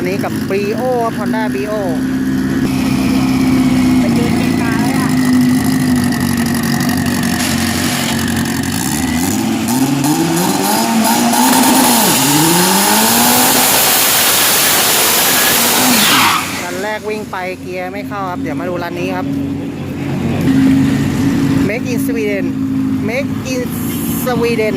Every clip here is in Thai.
คันนี้กับ b รีโอครับ Honda b รีโอไปยืนไกลๆอะคันแรกวิ่งไปเกียร์ไม่เข้าครับ เดี๋ยวมาดูรันนี้ครับ Make in Sweden Make in Sweden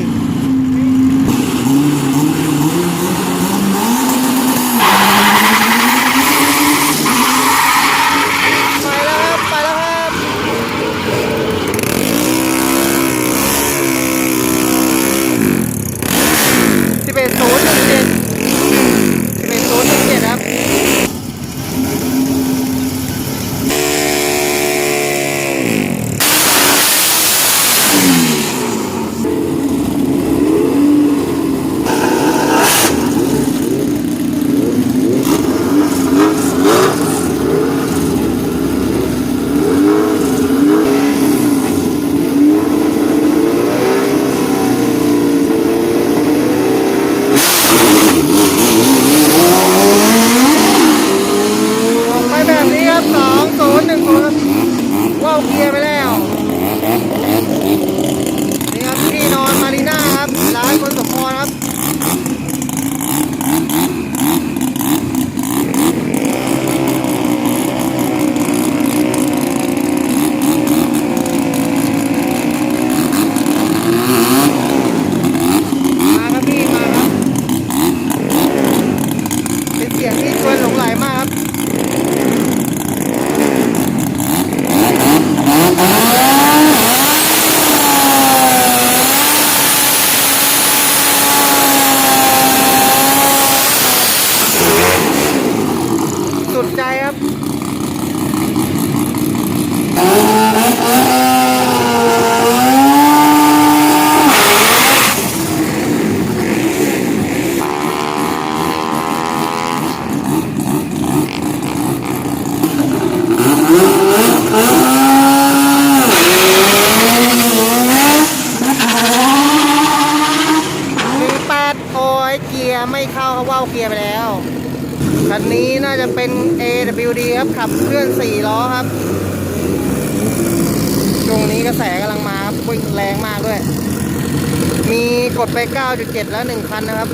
กียร์ไม่เข้าเขาว่าวเกียร์ไปแล้ว คันนี้น่าจะเป็น AWD ครับ ขับเคลื่อน4ล้อครับ ช่วงนี้กระแสกำลังมาครับวิ่งแรงมากด้วย มีกดไป 9.7 แล้ว 1 คันนะครับ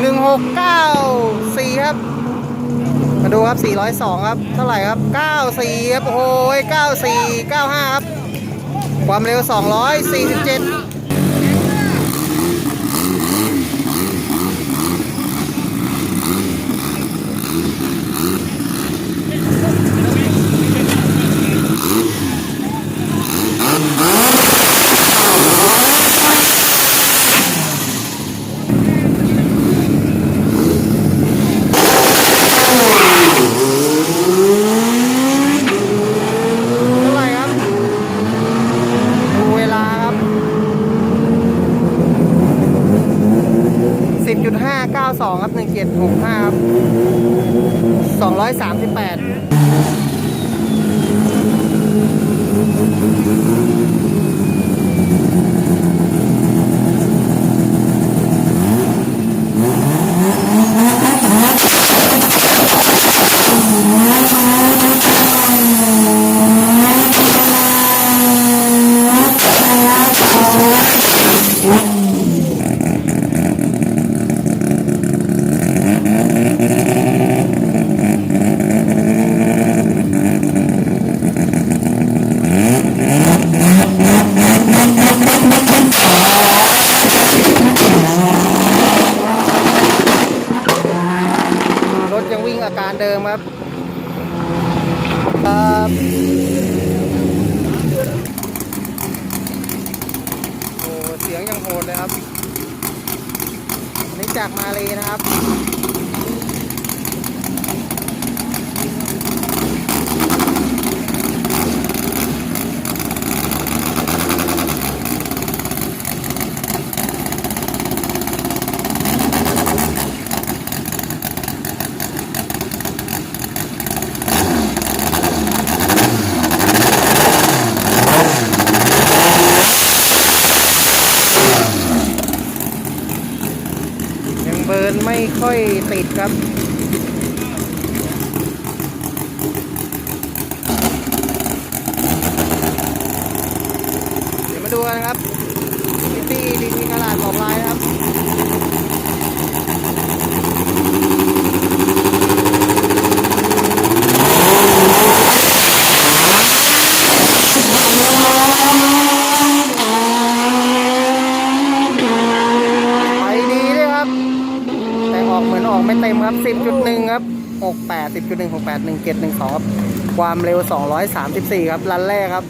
หนึ่งหกเก้าสี่ครับ มาดูครับ 402 ครับ เท่าไหร่ครับ 94 ครับ โอ้โห94 95 ครับ ความเร็ว 247 เท่าไหร่ครับ ดูเวลาครับ 192 ครับ 1765 ครับ 238 รถยังวิ่งอาการเดิมครับครับโอ้เสียงยังโหดเลยครับอันนี้จากมาเลยนะครับ ไม่ค่อยติดครับเดี๋ยวมาดูกันครับพิตี้ดีทีตลาดบอกลายนะครับ ไปดีด้วยครับ แต่ ออกเหมือนออกไม่เต็มครับ 10.1 ครับ 68 10.1 68 17 12ครับ ความเร็ว 234 ครับ รันแรกครับ